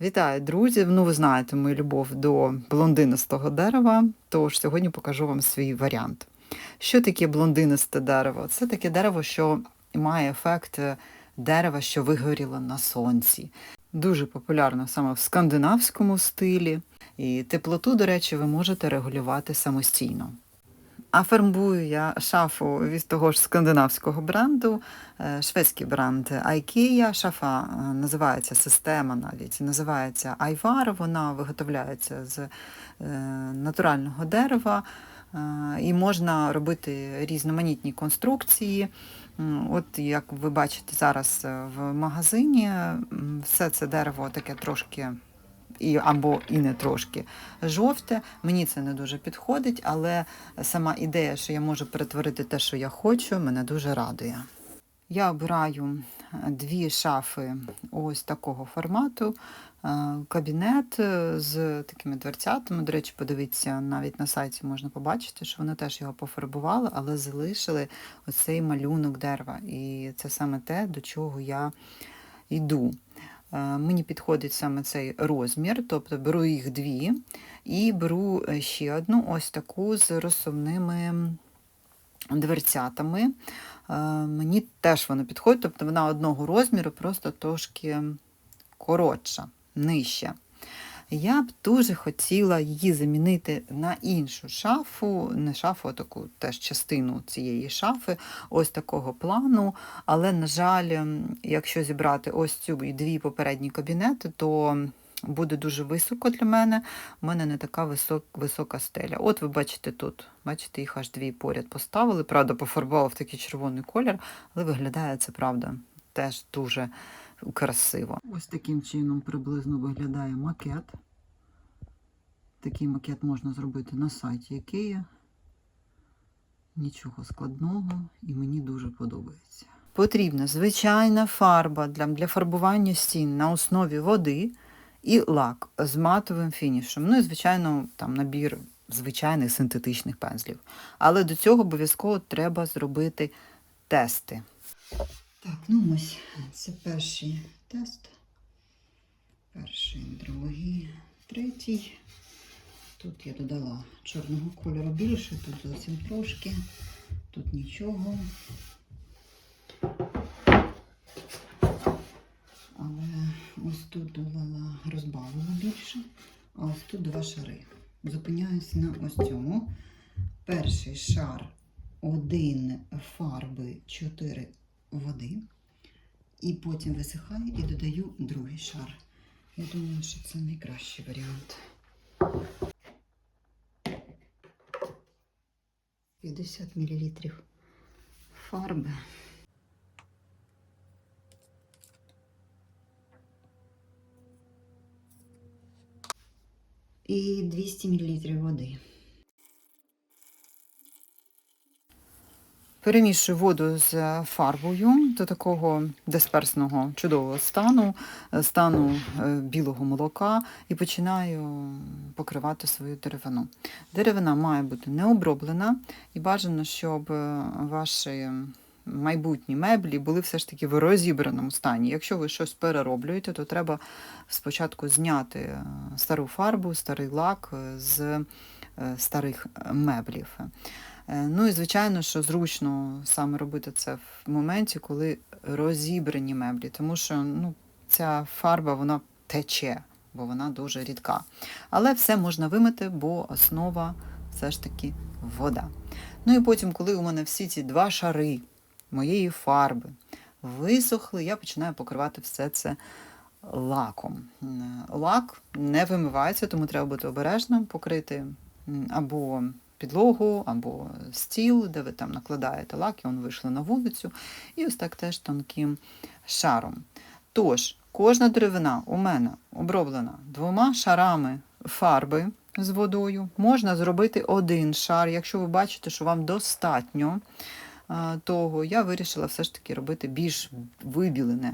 Вітаю, друзі! Ну, ви знаєте мою любов до блондинистого дерева, тож сьогодні покажу вам свій варіант. Що таке блондинисте дерево? Це таке дерево, що має ефект дерева, що вигоріло на сонці. Дуже популярно саме в скандинавському стилі. І теплоту, до речі, ви можете регулювати самостійно. А фарбую я шафу від того ж скандинавського бренду, е, шведський бренд IKEA. Шафа е, називається система навіть називається Айвар. Вона виготовляється з е, натурального дерева. І можна робити різноманітні конструкції. От як ви бачите зараз в магазині, все це дерево таке трошки і, або і не трошки жовте. Мені це не дуже підходить, але сама ідея, що я можу перетворити те, що я хочу, мене дуже радує. Я обираю дві шафи ось такого формату. Кабінет з такими дверцятами. До речі, подивіться, навіть на сайті можна побачити, що вони теж його пофарбували, але залишили оцей малюнок дерева. І це саме те, до чого я йду. Е, мені підходить саме цей розмір, тобто беру їх дві і беру е, ще одну ось таку з розсувними дверцятами. Е, мені теж вона підходить, тобто вона одного розміру, просто трошки коротша, нижча. Я б дуже хотіла її замінити на іншу шафу, не шафу, а таку теж частину цієї шафи, ось такого плану. Але, на жаль, якщо зібрати ось цю і дві попередні кабінети, то буде дуже високо для мене. У мене не така висок, висока стеля. От ви бачите тут, бачите, їх аж дві поряд поставили. Правда, пофарбував в такий червоний колір, але виглядає це правда теж дуже красиво. Ось таким чином приблизно виглядає макет. Такий макет можна зробити на сайті IKEA. Нічого складного і мені дуже подобається. Потрібна звичайна фарба для, для фарбування стін на основі води і лак з матовим фінішем. Ну і, звичайно, там набір звичайних синтетичних пензлів. Але до цього обов'язково треба зробити тести. Так, ну ось це перший тест. Перший, другий, третій. Тут я додала чорного кольору більше, тут зовсім трошки, тут нічого. Але ось тут додала розбавила більше, а ось тут два шари. Зупиняюся на ось цьому. Перший шар один фарби, чотири води. І потім висихаю і додаю другий шар. Я думаю, що це найкращий варіант. 50 мл фарби. І 200 мл води. Перемішую воду з фарбою до такого дисперсного чудового стану, стану е, білого молока і починаю покривати свою деревину. Деревина має бути не оброблена і бажано, щоб е, ваші майбутні меблі були все ж таки в розібраному стані. Якщо ви щось перероблюєте, то треба спочатку зняти е, стару фарбу, старий лак з старих меблів. Е, ну і звичайно, що зручно саме робити це в моменті, коли розібрані меблі, тому що ну, ця фарба вона тече, бо вона дуже рідка. Але все можна вимити, бо основа все ж таки вода. Ну і потім, коли у мене всі ці два шари моєї фарби висохли, я починаю покривати все це лаком. Е, лак не вимивається, тому треба бути обережним, покрити або підлогу або стіл, де ви там накладаєте лак, і він вийшли на вулицю. І ось так теж тонким шаром. Тож, кожна деревина у мене оброблена двома шарами фарби з водою. Можна зробити один шар, якщо ви бачите, що вам достатньо того, я вирішила все ж таки робити більш вибілене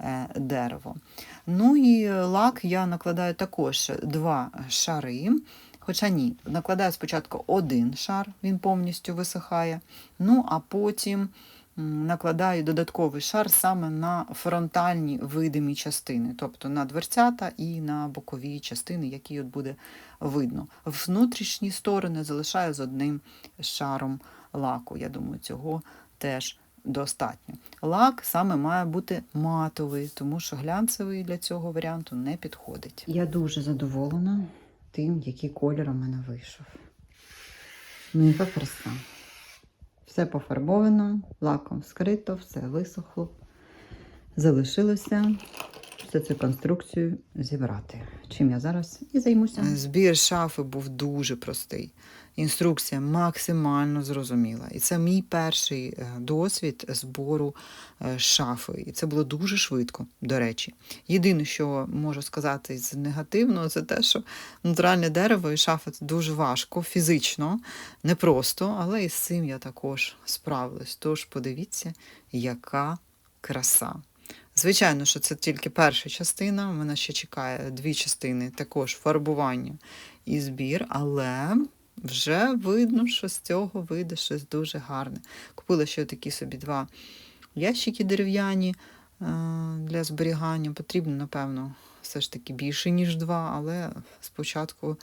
е, дерево. Ну і лак я накладаю також два шари. Хоча ні, накладаю спочатку один шар, він повністю висихає, ну а потім накладаю додатковий шар саме на фронтальні видимі частини, тобто на дверцята і на бокові частини, які от буде видно. Внутрішні сторони залишаю з одним шаром лаку. Я думаю, цього теж достатньо. Лак саме має бути матовий, тому що глянцевий для цього варіанту не підходить. Я дуже задоволена тим, який колір у мене вийшов. Ну, яка краса. Все пофарбовано, лаком скрито, все висохло. Залишилося всю цю конструкцію зібрати. Чим я зараз і займуся. Збір шафи був дуже простий. Інструкція максимально зрозуміла. І це мій перший е, досвід збору е, шафи. І це було дуже швидко, до речі. Єдине, що можу сказати з негативного, це те, що натуральне дерево і шафа це дуже важко, фізично, непросто, але і з цим я також справилась. Тож подивіться, яка краса. Звичайно, що це тільки перша частина. Мене ще чекає дві частини, також фарбування і збір, але вже видно, що з цього вийде щось дуже гарне. Купила ще такі собі два ящики дерев'яні е, для зберігання. Потрібно, напевно, все ж таки більше, ніж два, але спочатку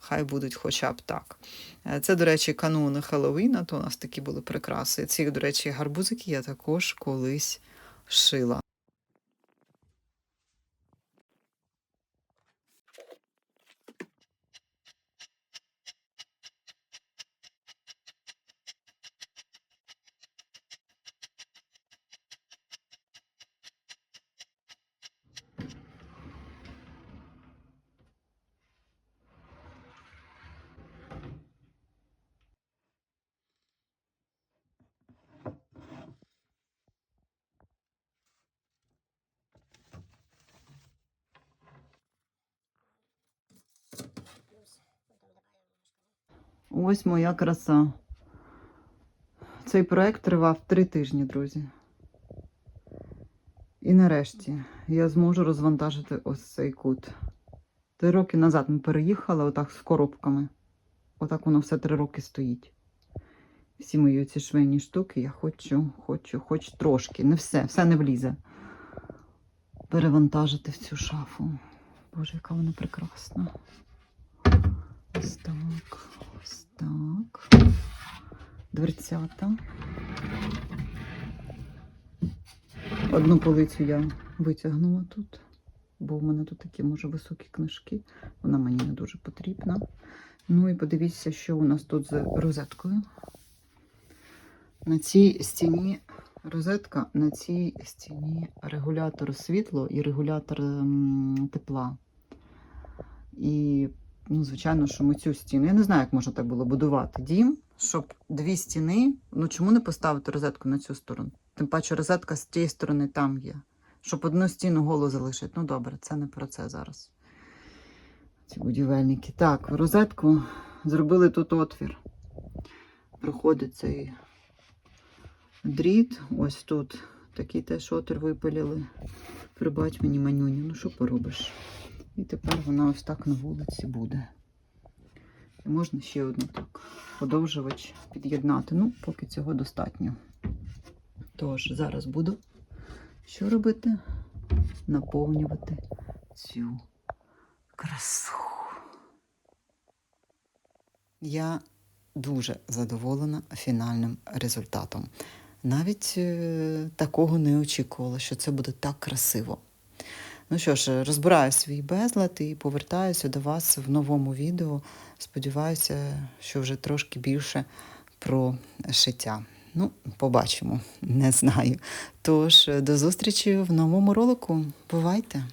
хай будуть хоча б так. Е, Це, до речі, кануни Хеллоуіна, то у нас такі були прикраси. Ці, до речі, гарбузики я також колись шила. Ось моя краса. Цей проект тривав три тижні, друзі. І нарешті я зможу розвантажити ось цей кут. Три роки назад ми переїхали отак з коробками. Отак воно все три роки стоїть. Всі мої ці швейні штуки я хочу, хочу, хоч трошки. Не все, все не влізе. Перевантажити в цю шафу. Боже, яка вона прекрасна. Ось так. Дверцята. Одну полицю я витягнула тут, бо в мене тут такі, може, високі книжки. Вона мені не дуже потрібна. Ну і подивіться, що у нас тут з розеткою. На цій стіні розетка, на цій стіні регулятор світла і регулятор тепла. І ну, звичайно, що ми цю стіну. Я не знаю, як можна так було будувати дім, щоб дві стіни. Ну чому не поставити розетку на цю сторону? Тим паче розетка з тієї сторони там є. Щоб одну стіну голу залишити. Ну добре, це не про це зараз. Ці будівельники. Так, розетку зробили тут отвір. Проходить цей дріт. Ось тут такий теж отвір випилили. Прибач мені манюню. Ну що поробиш? І тепер вона ось так на вулиці буде. І можна ще одну так подовжувач під'єднати. Ну, поки цього достатньо. Тож, зараз буду що робити? Наповнювати цю красу. Я дуже задоволена фінальним результатом. Навіть е, такого не очікувала, що це буде так красиво. Ну що ж, розбираю свій безлад і повертаюся до вас в новому відео. Сподіваюся, що вже трошки більше про шиття. Ну, побачимо, не знаю. Тож, до зустрічі в новому ролику. Бувайте!